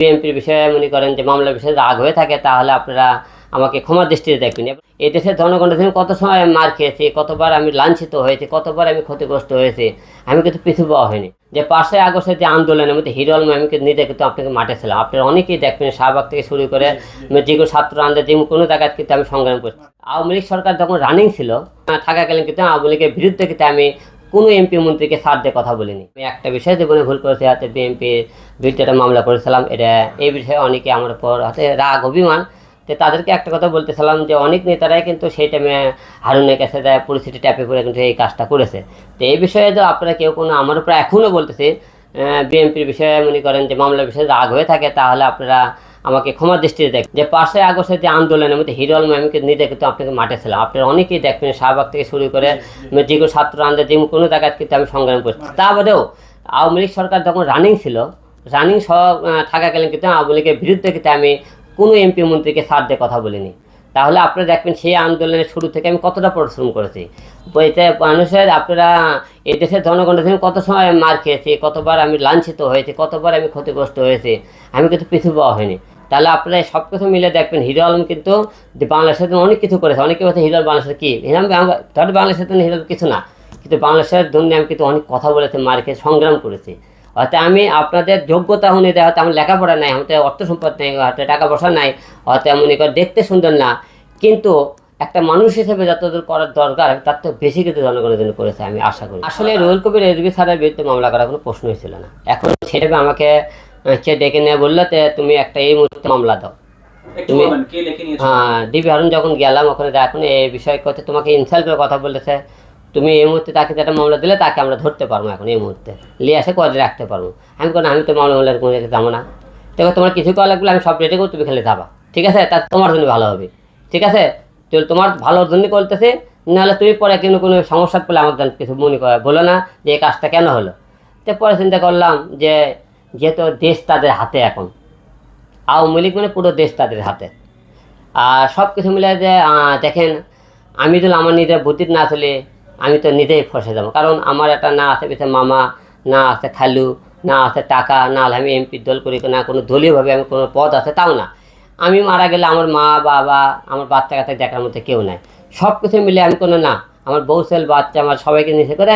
বিএনপির বিষয়ে মনে করেন যে মামলার বিষয়ে রাগ হয়ে থাকে তাহলে আপনারা আমাকে ক্ষমা দৃষ্টিতে দেখবেন। এই দেশের জনগণের জন্য কত সময় আমি মার খেয়েছি কতবার আমি লাঞ্ছিত হয়েছি কতবার আমি ক্ষতিগ্রস্ত হয়েছি আমি কিন্তু পিছু পাওয়া হয়নি। যে পাঁচই আগস্টের যে আন্দোলনের মধ্যে হিরো আলম আমি কিন্তু নিজে কিন্তু আপনাকে মাঠে ছিলাম। আপনারা অনেকেই দেখবেন শাহবাগ থেকে শুরু করে যে কোনো ছাত্র আন্দোলন যে কোনো জায়গায় কিন্তু আমি সংগ্রাম করছি। আওয়ামী লীগ সরকার যখন রানিং ছিল থাকাকালীন কিন্তু আওয়ামী লীগের বিরুদ্ধে কিন্তু আমি কোনো এমপি মন্ত্রীকে সার দিয়ে কথা বলিনি। আমি একটা বিষয় জীবনে ভুল করেছি হাতে বিএনপি বিরুদ্ধে একটা মামলা করেছিলাম, এটা এই বিষয়ে অনেকে আমার উপর হাতে রাগ, অভিমান তো তাদেরকে একটা কথা বলতেছিলাম যে অনেক নেতারাই কিন্তু সেই টাইমে হারুনের কাছে পরিস্থিতি ট্যাপে করে কিন্তু এই কাজটা করেছে। তো এই বিষয়ে তো আপনারা কেউ কোনো আমার উপর এখনও বলতেছে বিএনপির বিষয়ে মনে করেন যে মামলার বিষয়ে রাগ হয়ে থাকে, তাহলে আপনারা আমাকে ক্ষমা দৃষ্টিতে দেখ যে পাঁচই আগস্টের যে আন্দোলনের মধ্যে হিরো আলম আমি কিন্তু নিজে কিন্তু আপনাকে মাঠে ছিলাম আপনারা অনেকেই দেখবেন শাহবাগ থেকে শুরু করে যে কোনো ছাত্র আন্দোলন যে কোনো জায়গায় কিন্তু আমি সংগ্রাম করছি। তা বাদেও আওয়ামী লীগ সরকার যখন রানিং ছিল রানিং সহ আহ, থাকাকালীন কিন্তু আওয়ামী লীগের বিরুদ্ধে কিন্তু আমি কোনো এমপি মন্ত্রীকে সার দিয়ে কথা বলিনি। তাহলে আপনারা দেখবেন সেই আন্দোলনের শুরু থেকে আমি কতটা পরিশ্রম করেছি। এতে মানুষের আপনারা এই দেশের জনগণের জন্য কত সময় আমি মার খেয়েছি কতবার আমি লাঞ্ছিত হয়েছি কতবার আমি ক্ষতিগ্রস্ত হয়েছি। আমি কিন্তু পিছু পাওয়া হয়নি। তাহলে আপনারা সব কিছু মিলে দেখবেন হিরো আলম কিন্তু বাংলাদেশের জন্য অনেক কিছু করেছে। অনেকে বলছে হিরো বাংলাদেশের কী? হিরো আলম বাংলা- ধরো বাংলাদেশের জন্য হিরো কিছু না কিন্তু বাংলাদেশের জন্য আমি কিন্তু অনেক কথা বলেছি মার খেয়ে সংগ্রাম করেছি। হয়তো আমি আপনাদের যোগ্যতা অনুযায়ী হয়তো আমার লেখাপড়া নাই হয়তো অর্থ সম্পদ নেই হয়তো টাকা পয়সা নাই হয়তো মনে কর দেখতে সুন্দর না। কিন্তু একটা মানুষ হিসেবে যতদূর করার দরকার তার তো বেশি কিন্তু জনগণের জন্য করেছে আমি আশা করি। আসলে রুহুল কবির রেজবি স্যারের বিরুদ্ধে মামলা করার কোনো প্রশ্নই ছিল না। এখন সেটা আমাকে সে ডেকে নিয়ে বলল তুমি একটা এই মুহূর্তে মামলা দাও। তুমি- হ্যাঁ ডিবি হারুন যখন গেলাম ওখানে এখন এই বিষয় কথা তোমাকে ইনসাল্ট করে কথা বলেছে। তুমি এই মুহূর্তে তাকে যেটা মামলা দিলে তাকে আমরা ধরতে পারব এখন এই মুহূর্তে। নিয়ে আসে করে রাখতে পারব। আমি কোনো আমি তো মামলা মামলা কোনো রেখে যাব না। দেখো তোমার কিছু করা লাগবে আমি সব রেটে করো তুমি খেলে যাবা। ঠিক আছে? তা তোমার জন্য ভালো হবে। ঠিক আছে? তো তোমার ভালোর জন্য করতেছে। নাহলে তুমি পরে কিন্তু কোনো সমস্যা পেলে আমার কিছু মনে করে। বলো না যে এই কাজটা কেন হলো। তো পরে চিন্তা করলাম যে যেহেতু দেশ তাদের হাতে এখন। আওয়ামী লীগ মানে পুরো দেশ তাদের হাতে। আর সব কিছু মিলে যে দেখেন, আমি তো আমার নিজের বুদ্ধির না চলে, আমি তো নিজেই ফসে যাব। কারণ আমার একটা না আছে পিছনে মামা, না আছে খালু, না আছে টাকা, না হলে আমি এমপির দল করি, না কোনো দলীয়ভাবে আমি কোনো পদ আছে, তাও না। আমি মারা গেলে আমার মা, বাবা, আমার বাচ্চা কাছে দেখার মধ্যে কেউ নাই। সব কিছু মিলে আমি কোনো না, আমার বউ ছেলে, বাচ্চা, আমার সবাইকে নিষে করে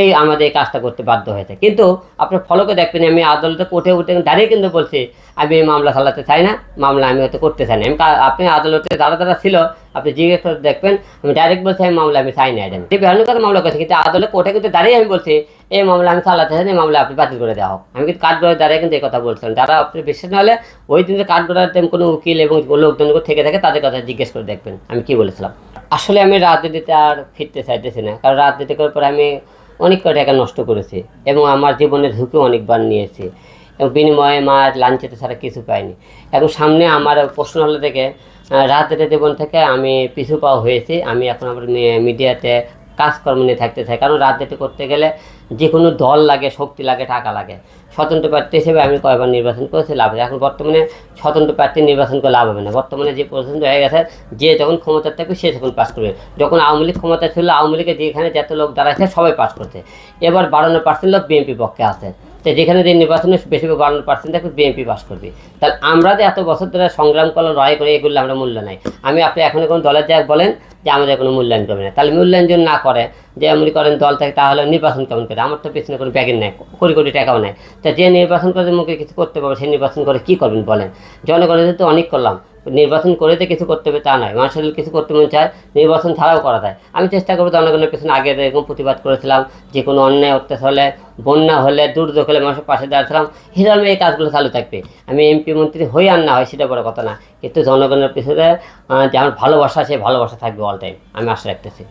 এই আমাদের এই কাজটা করতে বাধ্য হয়েছে। কিন্তু আপনার ফলকে দেখবেন, আমি আদালতে কোর্টে উঠে দাঁড়িয়ে কিন্তু বলছি, আমি এই মামলা চালাতে চাই না, মামলা আমি হয়তো করতে চাই না। আমি আপনি আদালতে যারা যারা ছিল, আপনি জিজ্ঞেস করে দেখবেন, আমি ডাইরেক্ট বলছি আমি মামলা আমি চাই না, এটা যে বিভিন্ন কথা মামলা করছি, কিন্তু আদালত কোর্টে কিন্তু দাঁড়িয়ে আমি বলছি, এই মামলা আমি চালাতে চাই এই মামলা আপনি বাতিল করে দেওয়া হোক। আমি কিন্তু কাঠগড়ে দাঁড়িয়ে কিন্তু এই কথা বলছিলাম। যারা আপনি বিশ্বাস না হলে ওই দিন কাঠগড়ার কোনো উকিল এবং লোকজন থেকে থাকে, তাদের কথা জিজ্ঞেস করে দেখবেন, আমি কি বলেছিলাম। আসলে আমি রাজনীতিতে আর ফিরতে চাইতেছি না, কারণ রাজনীতি করার পরে আমি অনেক টাকা নষ্ট করেছে এবং আমার জীবনের ঝুঁকি অনেকবার নিয়েছে। এবং বিনিময়ে মা লাঞ্ছিত ছাড়া কিছু পায়নি এবং সামনে আমার প্রশ্ন হলো থেকে রাত রাজনীতি জীবন থেকে আমি পিছু পাওয়া হয়েছি। আমি এখন আমার মিডিয়াতে কাজকর্ম নিয়ে থাকতে চাই কারণ রাজনীতি করতে গেলে যে কোনো দল লাগে, শক্তি লাগে, টাকা লাগে। স্বতন্ত্র প্রার্থী হিসেবে আমি কয়েকবার নির্বাচন করেছি, লাভ হয়েছে। এখন বর্তমানে স্বতন্ত্র প্রার্থী নির্বাচন করে লাভ হবে না। বর্তমানে যে পর্যন্ত হয়ে গেছে, যে যখন ক্ষমতা থাকবে, সে তখন পাস করবে। যখন আওয়ামী লীগ ক্ষমতা ছিল, আওয়ামী লীগের যেখানে যত লোক দাঁড়াচ্ছে সবাই পাস করছে। এবার বাড়ানো পার্সেন্ট লোক বিএনপি পক্ষে আছে। তো যেখানে যে নির্বাচনে বেশি বাড়ানো পার্সেন্ট থাকবে বিএনপি পাস করবে। তাহলে আমরা যে এত বছর ধরে সংগ্রাম করলাম, লড়াই করে, এগুলো আমরা মূল্য নাই। আমি আপনি এখন কোনো দলের যা বলেন যে আমাদের কোনো মূল্যায়ন করবে না। তাহলে মূল্যায়ন যদি না করে, যে এমনি করেন দল থাকে, তাহলে নির্বাচন কেমন করে? আমার তো পেছনে কোনো ব্যাগের নেই, কোটি কোটি টাকাও নেই। তা যে নির্বাচন করে মুখে কিছু করতে পারবে সেই নির্বাচন করে কী করবেন বলেন? জনগণের তো অনেক করলাম নির্বাচন করে যে কিছু করতে হবে তা নয়। মানুষের কিছু করতে মন চায়, নির্বাচন ছাড়াও করা যায়। আমি চেষ্টা করব জনগণের পেছনে আগে এরকম প্রতিবাদ করেছিলাম, যে কোনো অন্যায়, অত্যাচার হলে, বন্যা হলে, দুর্যোগ হলে মানুষের পাশে দাঁড়াচ্ছিলাম। হিসাবে এই কাজগুলো চালু থাকবে। আমি এমপি মন্ত্রী হয়ে আর না হয় সেটা বড় কথা না। কিন্তু জনগণের পিছনে যে আমার ভালোবাসা সেই ভালোবাসা থাকবে অল টাইম আমি আশা রাখতেছি।